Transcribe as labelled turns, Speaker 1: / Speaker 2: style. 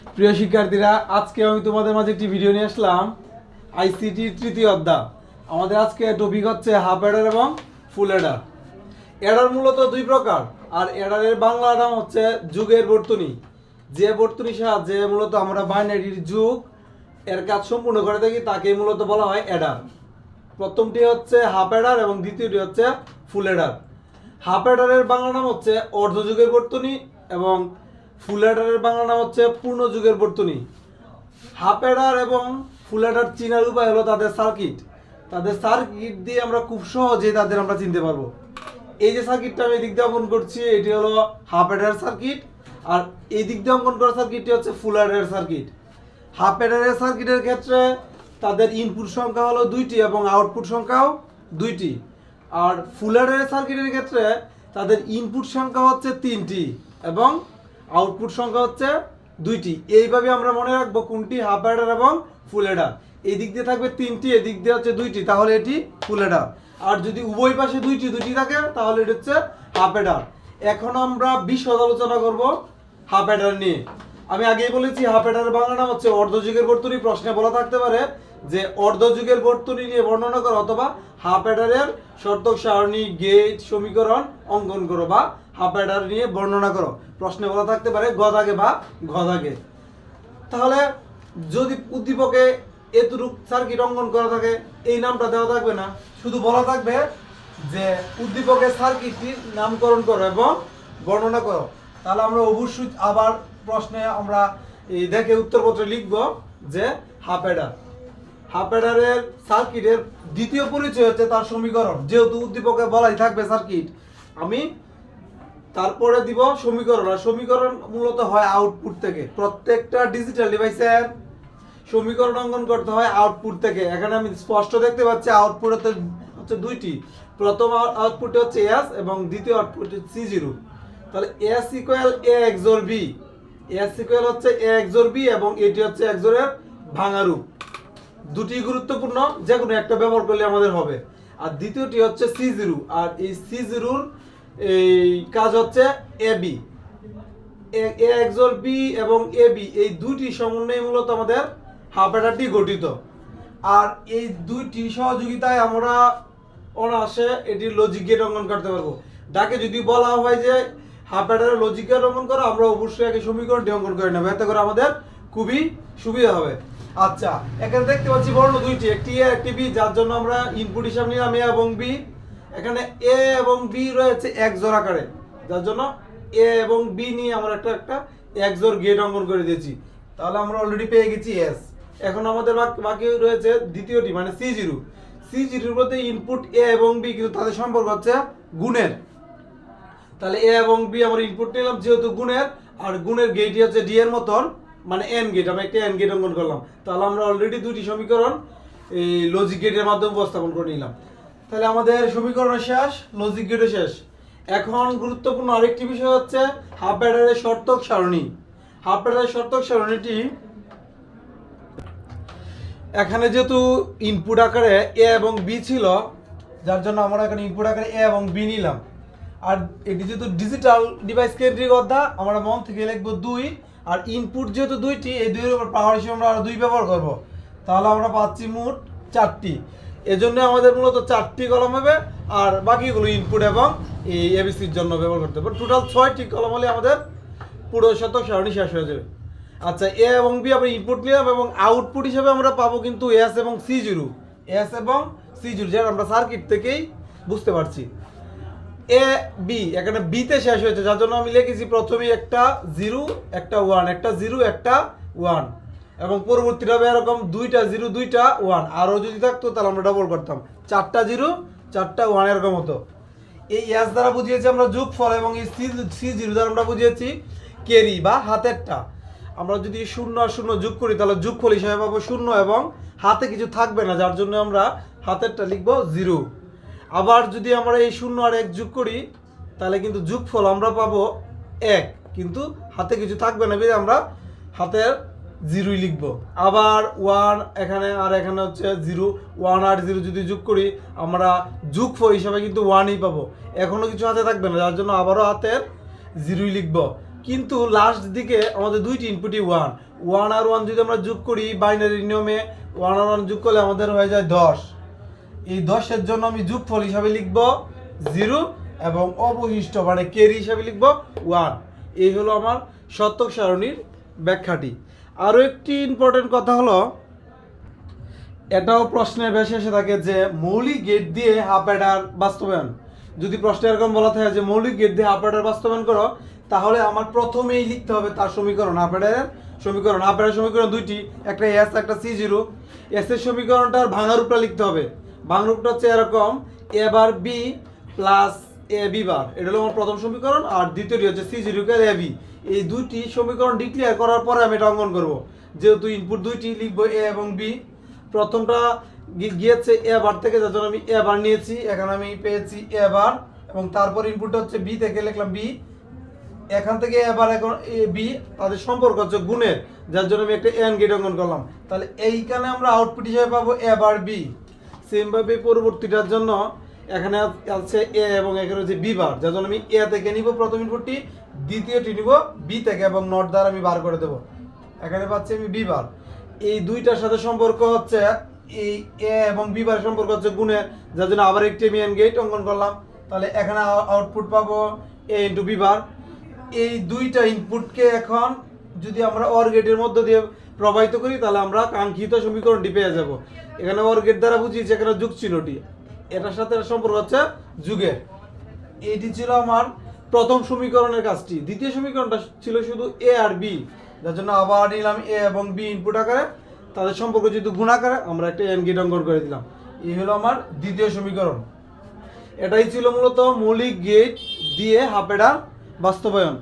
Speaker 1: প্রিয় শিক্ষার্থীরা, আজকে আমি তোমাদের মাঝে একটি ভিডিও নিয়ে আসলাম। আইসিটি তৃতীয় অধ্যায়। আমাদের আজকে টপিক হচ্ছে হাফ এডার এবং ফুল এডার এডার মূলত দুই প্রকার, আর এডারের বাংলা নাম হচ্ছে যুগের বর্তনী। যে বর্তনী সাহায্যে মূলত আমরা বাইনারির যুগ, এর কাজ সম্পূর্ণ করে থাকি তাকে মূলত বলা হয় এডার প্রথমটি হচ্ছে হাফ এডার এবং দ্বিতীয়টি হচ্ছে ফুল এডার হাফ এডারের বাংলা নাম হচ্ছে অর্ধযুগের বর্তনী এবং ফুল এডারের বাংলা নাম হচ্ছে পূর্ণ যুগের বর্তনী। হাফ এডার এবং ফুল এডার চিনার উপায় হলো তাদের সার্কিট তাদের সার্কিট দিয়ে আমরা খুব সহজেই তাদের আমরা চিনতে পারব। এই যে সার্কিটটা আমি এদিক দিয়ে অঙ্কন করছি, এটি হলো হাফ এডার সার্কিট আর এই দিক দিয়ে অঙ্কন করা সার্কিটটি হচ্ছে ফুল এডার সার্কিট হাফ এডারের সার্কিটের ক্ষেত্রে তাদের ইনপুট সংখ্যা হলো দুইটি এবং আউটপুট সংখ্যাও দুইটি। আর ফুল এডারের সার্কিটের ক্ষেত্রে তাদের ইনপুট সংখ্যা হচ্ছে তিনটি এবং আউটপুট সংখ্যা হচ্ছে দুইটি। এইভাবে আমরা মনে রাখব কোনটি হাফ এডার এবং ফুল এডার এদিক দিয়ে থাকবে তিনটি, এদিক দিয়ে হচ্ছে দুইটি, তাহলে এটি ফুল এডার আর যদি উভয় পাশে দুইটি দুইটি থাকে, তাহলে এটি হচ্ছে হাফ এডার এখন আমরা বিশদ আলোচনা করব হাফ এডার নিয়ে। আমি আগেই বলেছি, হাফ এডারের বাংলা নাম হচ্ছে অর্ধযুগের বর্তনী। প্রশ্নে বলা থাকতে পারে যে অর্ধযুগের বর্তনী নিয়ে বর্ণনা করো অথবা হাফ এডারের শর্তক সারণী, গেট, সমীকরণ, অঙ্কন করো বা হাফ এডার নিয়ে বর্ণনা করো। প্রশ্নে বলা থাকতে পারে গ দাগে বা ঘ দাগে তাহলে যদি উদ্দীপকে এতটুক সার্কিট অঙ্কন করা থাকে, এই নামটা দেওয়া থাকবে না। শুধু বলা থাকবে যে উদ্দীপকের সার্কিটটির নামকরণ করো এবং বর্ণনা করো। তাহলে আমরা অবশ্যই আবার প্রশ্নে আমরা দেখে উত্তরপত্রে লিখব যে হাফ এডার হাফ এডারের সার্কিটের দ্বিতীয় পরিচয় হচ্ছে তার সমীকরণ। যেহেতু উদ্দীপকে বলাই থাকবে সার্কিট আমি তারপরে দিব সমীকরণ, আর সমীকরণ মূলত হয় আউটপুট থেকে। প্রত্যেকটা ডিজিটাল ডিভাইসের সমীকরণ অঙ্কন করতে হয় আউটপুট থেকে। এখানে আমি স্পষ্ট দেখতে পাচ্ছি আউটপুট হচ্ছে দুইটি। প্রথম আউটপুট হচ্ছে এস এবং দ্বিতীয় আউটপুট হচ্ছে সি জিরো তাহলে S equal A XOR B S equal হচ্ছে এ এক্সোর বি এবং এটি হচ্ছে এক্সোরের ভাঙা রূপ। দুটি গুরুত্বপূর্ণ যে কোনো একটা ব্যবহার করলে আমাদের হবে। আর দ্বিতীয়টি হচ্ছে সি জিরো আর এই সি জিরোর এই কাজ হচ্ছে A, B. A XOR B এবং এ, বি, এই দুইটি সমন্বয়ে মূলত আমাদের হাফ গঠিত। আর এই দুইটি সহযোগিতায় আমরা অনায়াসে এটির লজিক গেট করতে পারব। ডাকে যদি বলা হয় যে হাফ এডারের লজিক গেট অঙ্কন করো, আমরা অবশ্যই আগে সমীকরণটি অঙ্কন করে নেব। এতে করে আমাদের খুবই সুবিধা হবে। আচ্ছা এখানে দেখতে পাচ্ছি বর্ণ দুইটি, একটি এ একটি বি যার জন্য আমরা ইনপুট হিসাব নিলাম এ এবং বি এখানে এ এবং বি রয়েছে এক জোড় আকারে। যার জন্য এ এবং বি নিয়ে আমরা একটা একটা এক জোড় গেট অঙ্কন করে দিয়েছি। তাহলে আমরা অলরেডি পেয়ে গেছি এস এখন আমাদের বাক- বাকি রয়েছে দ্বিতীয়টি মানে সি জিরো। সি জিরোর মধ্যে ইনপুট এ এবং বি কিন্তু তাদের সম্পর্ক হচ্ছে গুণের। তাহলে এ এবং বি আমরা ইনপুট নিলাম, যেহেতু গুণের, আর গুণের গেটই হচ্ছে ডি এর মতন মানে এন গেট আমরা একটা এন গেট অঙ্কন করলাম। তাহলে আমরা অলরেডি দুটি সমীকরণ এই লজিক গেটের মাধ্যমে উপস্থাপন করে নিলাম। তাহলে আমাদের সমীকরণ শেষ লজিক গেটও শেষ। এখন গুরুত্বপূর্ণ আরেকটি বিষয় হচ্ছে হাফ ব্যাটারের শর্তক সারণী। হাফ ব্যাটারের শর্তক সারণীটি এখানে যেহেতু ইনপুট আকারে এ এবং বি ছিল, যার জন্য আমরা এখানে ইনপুট আকারে এ এবং বি নিলাম। আর এটি যেহেতু ডিজিটাল ডিভাইস কেন্দ্রিক অধ্যা, আমরা মন থেকে লিখব দুই। আর ইনপুট যেহেতু দুইটি, এই দুইয়ের উপর পাওয়ার হিসেবে আমরা আরও দুই ব্যবহার করব। তাহলে আমরা পাচ্ছি মোট চারটি। এজন্য আমাদের মূলত চারটি কলম হবে, আর বাকিগুলো ইনপুট এবং এই এবিসির জন্য ব্যবহার করতে হবে। টোটাল ছয়টি কলম হলে আমাদের পুরো শতক সারণী শেষ হয়ে যাবে। আচ্ছা এ এবং বি আমরা ইনপুট নিলাম এবং আউটপুট হিসেবে আমরা পাবো কিন্তু এস এবং সি জিরো। এস এবং সি জিরো, যেটা আমরা সার্কিট থেকেই বুঝতে পারছি। এ বি এখানে বিতে শেষ হয়েছে, যার জন্য আমি লিখেছি প্রথমেই একটা জিরো, একটা ওয়ান একটা জিরো, একটা ওয়ান এবং পরবর্তীটা হবে এরকম দুইটা জিরো, দুইটা ওয়ান। আরও যদি থাকতো, তাহলে আমরা ডবল করতাম। চারটা জিরো, চারটা ওয়ান এরকম হতো। এই এস দ্বারা বুঝিয়েছি আমরা যোগ ফল এবং এই সি সি জিরো দ্বারা আমরা বুঝিয়েছি কেরি বা হাতেরটা। আমরা যদি শূন্য আর শূন্য যোগ করি, তাহলে যোগ ফল হিসাবে পাবো শূন্য এবং হাতে কিছু থাকবে না, যার জন্য আমরা হাতেরটা লিখব জিরো। আবার যদি আমরা এই শূন্য আর এক যোগ করি, তাহলে কিন্তু যোগফল আমরা পাবো এক। কিন্তু হাতে কিছু থাকবে না আমরা হাতের জিরোই লিখব। আবার ওয়ান এখানে আর এখানে হচ্ছে জিরো। ওয়ান আর জিরো যদি যোগ করি, আমরা যোগফল হিসাবে কিন্তু ওয়ানই পাবো। এখনও কিছু হাতে থাকবে না, যার জন্য আবারও হাতের জিরোই লিখব। কিন্তু লাস্ট দিকে আমাদের দুইটি ইনপুটই ওয়ান ওয়ান আর ওয়ান যদি আমরা যোগ করি বাইনারি নিয়মে ওয়ান আর ওয়ান যোগ করলে আমাদের হয়ে যায় দশ। এই দশের জন্য আমি যোগফল হিসাবে লিখব জিরো এবং অবশিষ্ট মানে কেরি হিসাবে লিখব ওয়ান এই হলো আমার শতক সারণীর ব্যাখ্যাটি। আরও একটি ইম্পর্টেন্ট কথা হলো, এটাও প্রশ্নের বেশি এসে থাকে যে মৌলিক গেট দিয়ে হাফ অ্যাডার বাস্তবায়ন। যদি প্রশ্নে এরকম বলা থাকে যে মৌলিক গেট দিয়ে হাফ অ্যাডার বাস্তবায়ন করো, তাহলে আমার প্রথমেই লিখতে হবে তার সমীকরণ হাফ অ্যাডারের সমীকরণ। হাফ অ্যাডার সমীকরণ দুইটি, একটা এস একটা সি জিরো এস এর সমীকরণটার ভাঙা রূপটা লিখতে হবে। ভাঙা রূপটা হচ্ছে এরকম A bar B plus A B bar এটা হলো আমার প্রথম সমীকরণ, আর দ্বিতীয়টি হচ্ছে সি জিরো কে এ বি এই দুইটি সমীকরণ ডিক্লেয়ার করার পরে আমি এটা অঙ্কন করব। যেহেতু ইনপুট দুইটি, লিখব এ এবং বি প্রথমটা গিয়েছে এ বার থেকে, যার জন্য আমি এ বার নিয়েছি, এখানে আমি পেয়েছি এ বার এবং তারপর ইনপুট হচ্ছে বি থেকে, লিখলাম বি এখান থেকে এবার এখন এ বি তাদের সম্পর্ক হচ্ছে গুণের, যার জন্য আমি একটা এন গেট অঙ্কন করলাম। তাহলে এইখানে আমরা আউটপুট হিসেবে পাবো এ বার বি সেমভাবে পরবর্তীটার জন্য এখানে আছে এ এবং এখানে হচ্ছে বি বার। যার জন্য আমি এ থেকে নিব প্রথম ইনপুটটি দ্বিতীয়টি নিব, বি থেকে এবং নট দ্বারা আমি বার করে দেবো। এখানে পাচ্ছি আমি বি বার। এই দুইটার সাথে সম্পর্ক হচ্ছে, এই এ এবং বি বার সম্পর্ক হচ্ছে গুণের, যার জন্য আবার একটি আমি এন গেট অঙ্কন করলাম। তাহলে এখানে আউটপুট পাবো এ ইন্টু বি বার। এই দুইটা ইনপুটকে এখন যদি আমরা অর গেটের মধ্য দিয়ে প্রবাহিত করি, তাহলে আমরা কাঙ্ক্ষিত সমীকরণটি পেয়ে যাব। এখানে অর গেট দ্বারা বুঝিয়েছি, এখানে যুগ চিহ্নটি। এটার সাথে সম্পর্ক হচ্ছে যুগের। এটি ছিল আমার প্রথম সমীকরণের কাজটি। দ্বিতীয় সমীকরণটা ছিল শুধু এ আর বি যার জন্য আবার নিলাম এ এবং বি ইনপুট আকারে। তাদের সম্পর্ক যেহেতু গুণ আকারে, আমরা একটা এন গেট অঙ্কন করে দিলাম। এই হলো আমার দ্বিতীয় সমীকরণ। এটাই ছিল মূলত মৌলিক গেট দিয়ে হাফেডার বাস্তবায়ন।